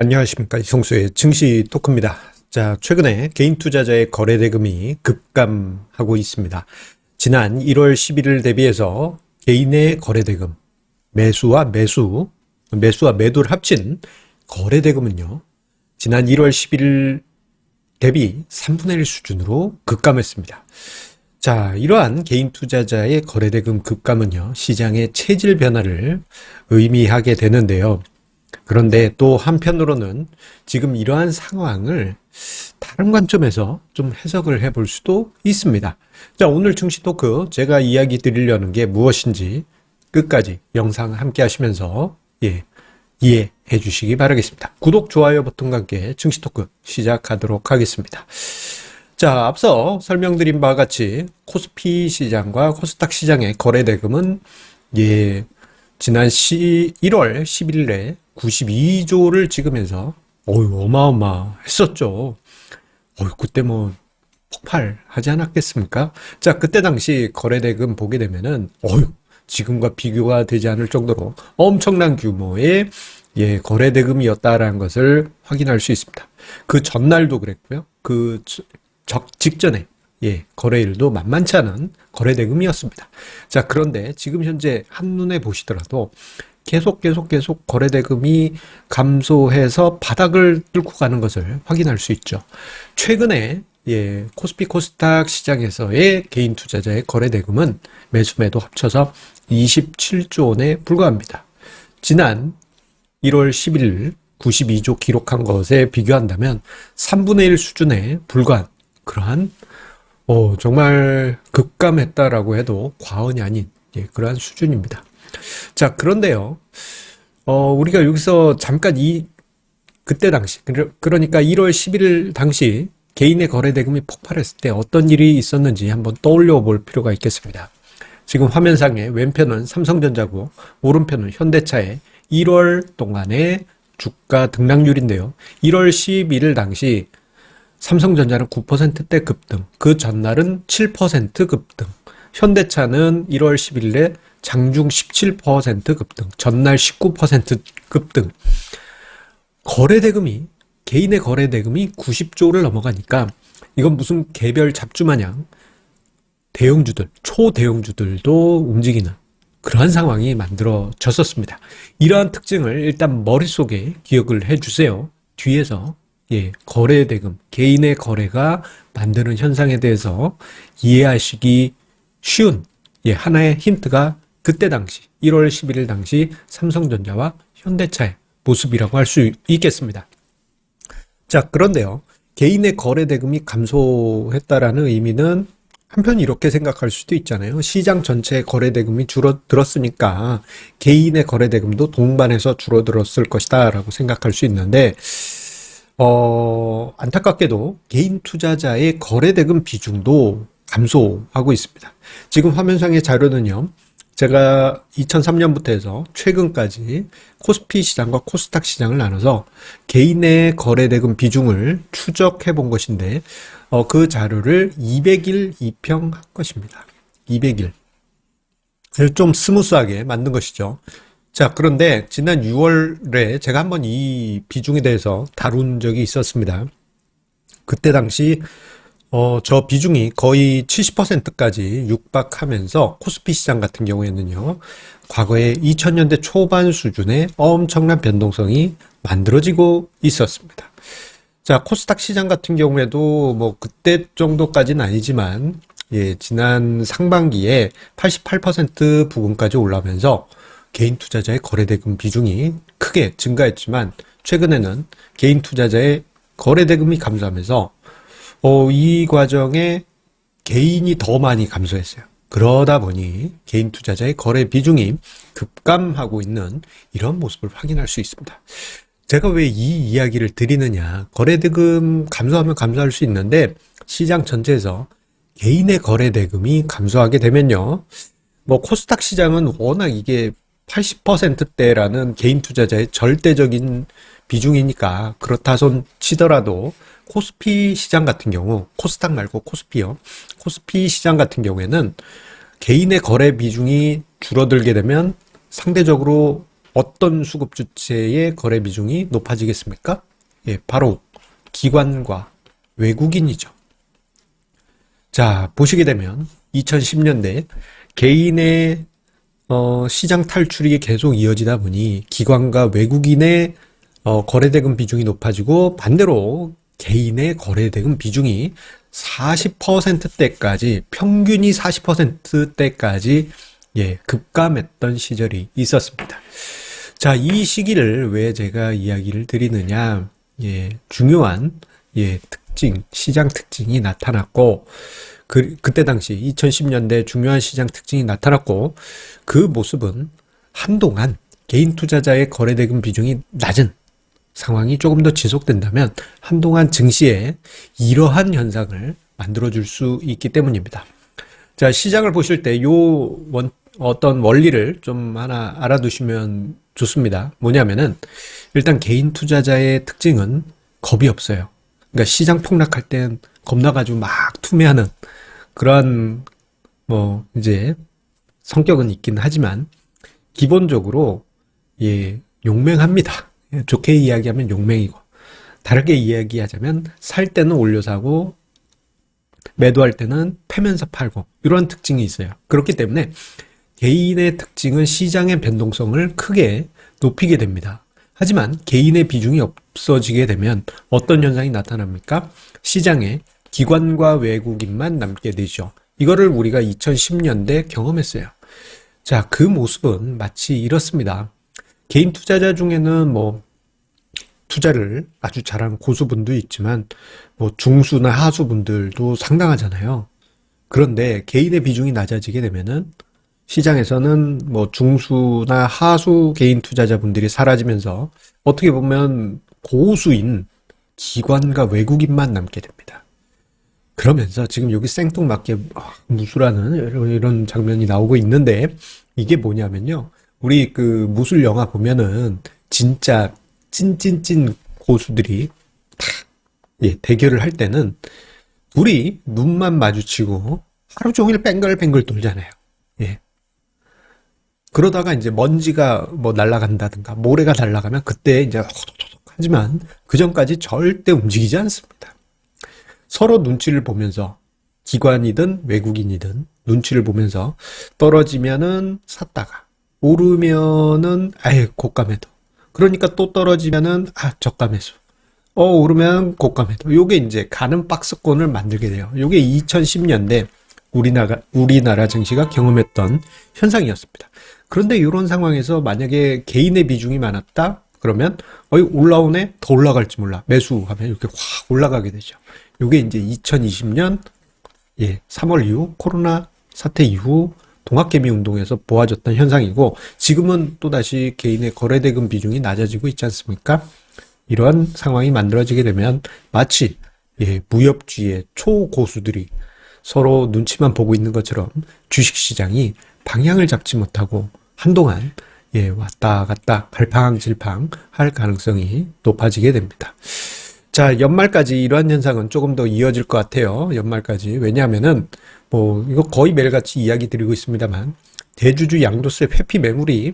안녕하십니까. 이성수의 증시 토크입니다. 자, 최근에 개인 투자자의 거래 대금이 급감하고 있습니다. 지난 1월 11일 대비해서 개인의 거래 대금, 매수와 매수, 매수와 매도를 합친 거래 대금은요. 지난 1월 11일 대비 3분의 1 수준으로 급감했습니다. 자, 이러한 개인 투자자의 거래대금 급감은요, 시장의 체질 변화를 의미하게 되는데요. 그런데 또 한편으로는 지금 이러한 상황을 다른 관점에서 좀 해석을 해볼 수도 있습니다. 자, 오늘 증시 토크 제가 이야기 드리려는 게 무엇인지 끝까지 영상 함께 하시면서, 예, 이해해 주시기 바라겠습니다. 구독, 좋아요 버튼과 함께 증시 토크 시작하도록 하겠습니다. 자, 앞서 설명드린 바와 같이 코스피 시장과 코스닥 시장의 거래 대금은 예, 지난 시 1월 11일에 92조를 찍으면서 어유 어마어마했었죠. 어유 그때 뭐 폭발하지 않았겠습니까? 자, 그때 당시 거래 대금 보게 되면은 어유 지금과 비교가 되지 않을 정도로 엄청난 규모의 예, 거래 대금이었다라는 것을 확인할 수 있습니다. 그 전날도 그랬고요. 그 적 직전에 예, 거래일도 만만치 않은 거래 대금이었습니다. 자, 그런데 지금 현재 한눈에 보시더라도 계속 계속 계속 거래 대금이 감소해서 바닥을 뚫고 가는 것을 확인할 수 있죠. 최근에 예, 코스피 코스닥 시장에서의 개인 투자자의 거래 대금은 매수 매도 합쳐서 27조 원에 불과합니다. 지난 1월 11일 92조 기록한 것에 비교한다면 3분의 1 수준에 불과한 그러한 어, 정말 급감했다라고 해도 과언이 아닌 예, 그러한 수준입니다. 자, 그런데요. 어, 우리가 여기서 잠깐 이 그때 당시 그러- 그러니까 1월 11일 당시 개인의 거래 대금이 폭발했을 때 어떤 일이 있었는지 한번 떠올려 볼 필요가 있겠습니다. 지금 화면상에 왼편은 삼성전자고 오른편은 현대차의 1월 동안의 주가 등락률인데요. 1월 11일 당시 삼성전자는 9%대 급등, 그 전날은 7% 급등, 현대차는 1월 10일에 장중 17% 급등, 전날 19% 급등. 거래 대금이, 개인의 거래 대금이 90조를 넘어가니까 이건 무슨 개별 잡주 마냥 대형주들, 초대형주들도 움직이는 그러한 상황이 만들어졌었습니다. 이러한 특징을 일단 머릿속에 기억을 해 주세요. 뒤에서 예, 거래 대금, 개인의 거래가 만드는 현상에 대해서 이해하시기 쉬운 예, 하나의 힌트가 그때 당시 1월 11일 당시 삼성전자와 현대차의 모습이라고 할 수 있겠습니다. 자, 그런데요. 개인의 거래 대금이 감소했다라는 의미는 한편 이렇게 생각할 수도 있잖아요. 시장 전체의 거래 대금이 줄어들었으니까 개인의 거래 대금도 동반해서 줄어들었을 것이다라고 생각할 수 있는데 어, 안타깝게도 개인 투자자의 거래 대금 비중도 감소하고 있습니다. 지금 화면상의 자료는요. 제가 2003년부터 해서 최근까지 코스피 시장과 코스닥 시장을 나눠서 개인의 거래 대금 비중을 추적해 본 것인데 어, 그 자료를 200일 입형한 것입니다. 200일. 좀 스무스하게 만든 것이죠. 자, 그런데 지난 6월에 제가 한번 이 비중에 대해서 다룬 적이 있었습니다. 그때 당시 어, 저 비중이 거의 70%까지 육박하면서 코스피 시장 같은 경우에는요, 과거에 2000년대 초반 수준의 엄청난 변동성이 만들어지고 있었습니다. 자, 코스닥 시장 같은 경우에도 뭐 그때 정도까지는 아니지만, 예, 지난 상반기에 88% 부근까지 올라오면서 개인 투자자의 거래대금 비중이 크게 증가했지만, 최근에는 개인 투자자의 거래대금이 감소하면서 어, 이 과정에 개인이 더 많이 감소했어요. 그러다 보니 개인 투자자의 거래 비중이 급감하고 있는 이런 모습을 확인할 수 있습니다. 제가 왜 이 이야기를 드리느냐. 거래 대금 감소하면 감소할 수 있는데 시장 전체에서 개인의 거래 대금이 감소하게 되면요. 뭐 코스닥 시장은 워낙 이게 80%대라는 개인 투자자의 절대적인 비중이니까 그렇다 손 치더라도 코스피 시장 같은 경우 코스닥 말고 코스피요. 코스피 시장 같은 경우에는 개인의 거래 비중이 줄어들게 되면 상대적으로 어떤 수급 주체의 거래 비중이 높아지겠습니까? 예, 바로 기관과 외국인이죠. 자, 보시게 되면 2010년대 개인의 어, 시장 탈출이 계속 이어지다 보니 기관과 외국인의 어, 거래대금 비중이 높아지고 반대로 개인의 거래대금 비중이 40%대까지 평균이 40%대까지 예, 급감했던 시절이 있었습니다. 자, 이 시기를 왜 제가 이야기를 드리느냐? 예, 중요한 예, 특징, 시장 특징이 나타났고 그, 그때 당시 2010년대 중요한 시장 특징이 나타났고 그 모습은 한동안 개인 투자자의 거래대금 비중이 낮은 상황이 조금 더 지속된다면 한동안 증시에 이러한 현상을 만들어 줄 수 있기 때문입니다. 자, 시장을 보실 때 요 원, 어떤 원리를 좀 하나 알아두시면 좋습니다. 뭐냐면은 일단 개인 투자자의 특징은 겁이 없어요. 그러니까 시장 폭락할 땐 겁나가지고 막 투매하는 그러한 뭐 이제 성격은 있긴 하지만 기본적으로 예 용맹합니다. 예, 좋게 이야기하면 용맹이고 다르게 이야기하자면 살 때는 올려 사고 매도할 때는 패면서 팔고 이런 특징이 있어요. 그렇기 때문에 개인의 특징은 시장의 변동성을 크게 높이게 됩니다. 하지만 개인의 비중이 없어지게 되면 어떤 현상이 나타납니까? 시장에 기관과 외국인만 남게 되죠. 이거를 우리가 2010년대 경험했어요. 자, 그 모습은 마치 이렇습니다. 개인 투자자 중에는 뭐 투자를 아주 잘하는 고수분도 있지만 뭐 중수나 하수분들도 상당하잖아요. 그런데 개인의 비중이 낮아지게 되면은 시장에서는 뭐 중수나 하수 개인 투자자분들이 사라지면서 어떻게 보면 고수인 기관과 외국인만 남게 됩니다. 그러면서 지금 여기 생뚱맞게 이런- 이런 장면이 나오고 있는데 이게 뭐냐면요. 우리 그 무술 영화 보면은 진짜 찐찐찐 고수들이 탁 예, 대결을 할 때는 둘이 눈만 마주치고 하루 종일 뱅글뱅글 돌잖아요. 예. 그러다가 이제 먼지가 뭐 날아간다든가 모래가 날아가면 그때 이제 호독호독 하지만 그 전까지 절대 움직이지 않습니다. 서로 눈치를 보면서 기관이든 외국인이든 눈치를 보면서 떨어지면은 샀다가 오르면은 아예 고가 매도. 그러니까 또 떨어지면은 아 저가 매수. 어 오르면 고가 매도. 요게 이제 가는 박스권을 만들게 돼요. 요게 2010년대 우리나라 우리나라 증시가 경험했던 현상이었습니다. 그런데 이런 상황에서 만약에 개인의 비중이 많았다? 그러면 어이 올라오네? 더 올라갈지 몰라. 매수하면 이렇게 확 올라가게 되죠. 요게 이제 2020년 예, 3월 이후 코로나 사태 이후 동학개미 운동에서 보아졌던 현상이고 지금은 또다시 개인의 거래대금 비중이 낮아지고 있지 않습니까? 이러한 상황이 만들어지게 되면 마치 예, 무협지의 초고수들이 서로 눈치만 보고 있는 것처럼 주식시장이 방향을 잡지 못하고 한동안 예, 왔다 갔다 갈팡질팡 할 가능성이 높아지게 됩니다. 자, 연말까지 이러한 현상은 조금 더 이어질 것 같아요. 연말까지. 왜냐하면은, 뭐, 이거 거의 매일같이 이야기 드리고 있습니다만, 대주주 양도세 회피 매물이,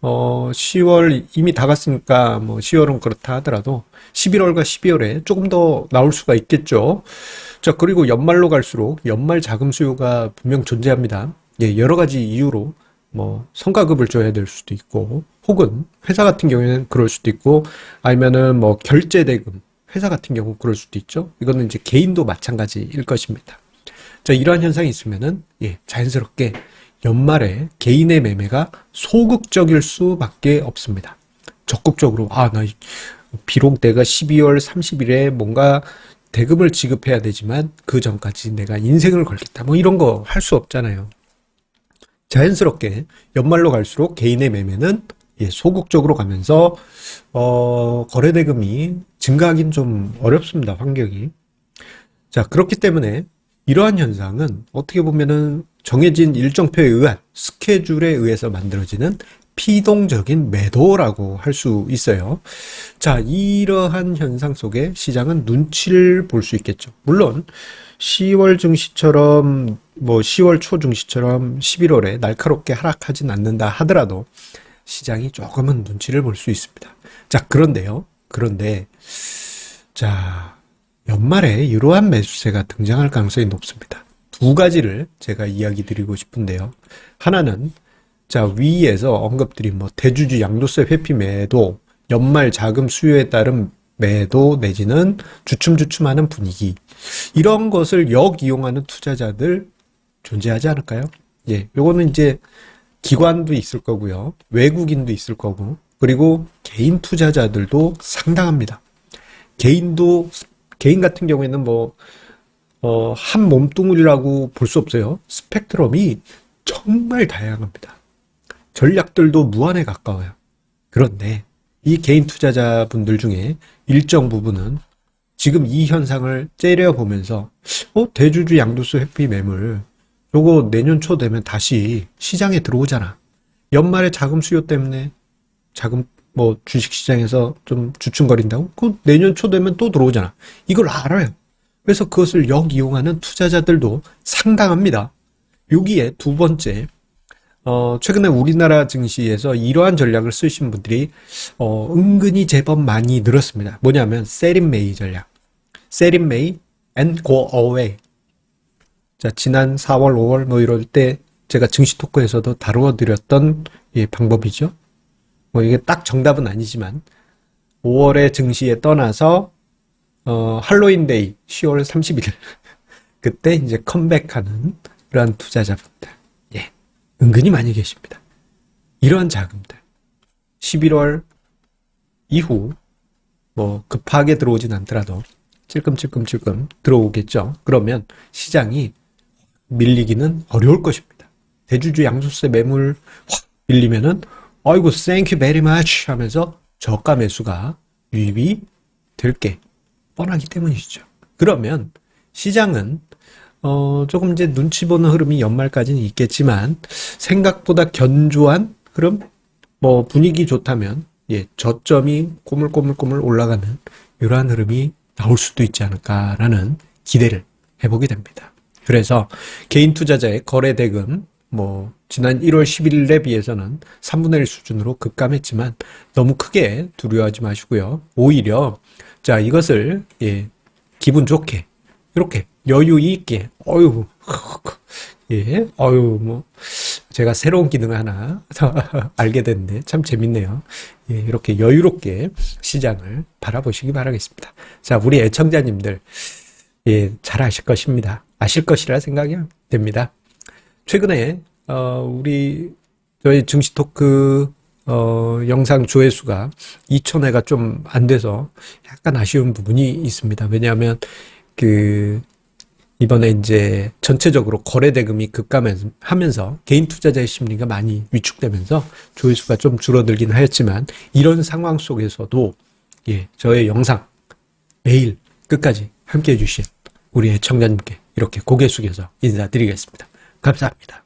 어, 10월 이미 다 갔으니까, 뭐, 10월은 그렇다 하더라도, 11월과 12월에 조금 더 나올 수가 있겠죠. 자, 그리고 연말로 갈수록 연말 자금 수요가 분명 존재합니다. 예, 여러 가지 이유로, 뭐, 성과급을 줘야 될 수도 있고, 혹은 회사 같은 경우에는 그럴 수도 있고, 아니면은 뭐, 결제 대금, 회사 같은 경우 그럴 수도 있죠. 이거는 이제 개인도 마찬가지일 것입니다. 자, 이러한 현상이 있으면은, 예, 자연스럽게 연말에 개인의 매매가 소극적일 수밖에 없습니다. 적극적으로, 아, 나, 이- 비록 내가 12월 30일에 뭔가 대금을 지급해야 되지만 그 전까지 내가 인생을 걸겠다. 뭐 이런 거 할 수 없잖아요. 자연스럽게 연말로 갈수록 개인의 매매는 예, 소극적으로 가면서 어, 거래 대금이 증가하긴 좀 어렵습니다. 환경이. 자, 그렇기 때문에 이러한 현상은 어떻게 보면은 정해진 일정표에 의한 스케줄에 의해서 만들어지는 피동적인 매도라고 할 수 있어요. 자, 이러한 현상 속에 시장은 눈치를 볼 수 있겠죠. 물론 10월 증시처럼 뭐 10월 초 증시처럼 11월에 날카롭게 하락하진 않는다 하더라도 시장이 조금은 눈치를 볼 수 있습니다. 자, 그런데요. 그런데 자, 연말에 이러한 매수세가 등장할 가능성이 높습니다. 두 가지를 제가 이야기 드리고 싶은데요. 하나는 자, 위에서 언급드린 뭐 대주주 양도세 회피 매도, 연말 자금 수요에 따른 매도 내지는 주춤주춤하는 분위기. 이런 것을 역이용하는 투자자들 존재하지 않을까요? 예, 요거는 이제 기관도 있을 거고요. 외국인도 있을 거고. 그리고 개인 투자자들도 상당합니다. 개인도 개인 같은 경우에는 뭐 어, 한 몸뚱이라고 볼 수 없어요. 스펙트럼이 정말 다양합니다. 전략들도 무한에 가까워요. 그런데 이 개인 투자자분들 중에 일정 부분은 지금 이 현상을 째려보면서 어 대주주 양도세 회피 매물 요거 내년 초 되면 다시 시장에 들어오잖아. 연말에 자금 수요 때문에 자금 뭐 주식 시장에서 좀 주춤거린다고? 그 내년 초 되면 또 들어오잖아. 이걸 알아요. 그래서 그것을 역 이용하는 투자자들도 상당합니다. 여기에 두 번째, 어, 최근에 우리나라 증시에서 이러한 전략을 쓰신 분들이, 어, 은근히 제법 많이 늘었습니다. 뭐냐면, 세린메이 전략. 세린메이 and go away. 자, 지난 4월, 5월 뭐 이럴 때 제가 증시 토크에서도 다루어 드렸던 예, 방법이죠. 뭐 이게 딱 정답은 아니지만 5월에 증시에 떠나서 어, 할로윈데이 10월 31일 그때 이제 컴백하는 그러한 투자자분들 예, 은근히 많이 계십니다. 이러한 자금들 11월 이후 뭐 급하게 들어오진 않더라도 찔끔찔끔찔끔 들어오겠죠. 그러면 시장이 밀리기는 어려울 것입니다. 대주주 양도세 매물 확 밀리면은 아이고 you very much 하면서 저가 매수가 유입이 될 게 뻔하기 때문이죠. 그러면 시장은 어 조금 이제 눈치 보는 흐름이 연말까지는 있겠지만 생각보다 견조한 흐름 뭐 분위기 좋다면 예 저점이 꼬물꼬물꼬물 올라가는 이러한 흐름이 나올 수도 있지 않을까라는 기대를 해보게 됩니다. 그래서 개인 투자자의 거래 대금 뭐 지난 1월 11일에 비해서는 3분의 1 수준으로 급감했지만 너무 크게 두려워하지 마시고요. 오히려 자 이것을 예 기분 좋게 이렇게 여유 있게 어유 예 어유 뭐 제가 새로운 기능을 하나 알게 됐는데 참 재밌네요. 예, 이렇게 여유롭게 시장을 바라보시기 바라겠습니다. 자, 우리 애청자님들, 예, 잘 아실 것입니다. 아실 것이라 생각이 됩니다. 최근에, 어, 우리, 저희 증시 토크, 어, 영상 조회수가 2,000회가 좀 안 돼서 약간 아쉬운 부분이 있습니다. 왜냐하면, 그, 이번에 이제 전체적으로 거래 대금이 급감하면서 개인 투자자의 심리가 많이 위축되면서 조회수가 좀 줄어들긴 하였지만 이런 상황 속에서도 예, 저의 영상 매일 끝까지 함께 해주신 우리 애청자님께 이렇게 고개 숙여서 인사드리겠습니다. 감사합니다.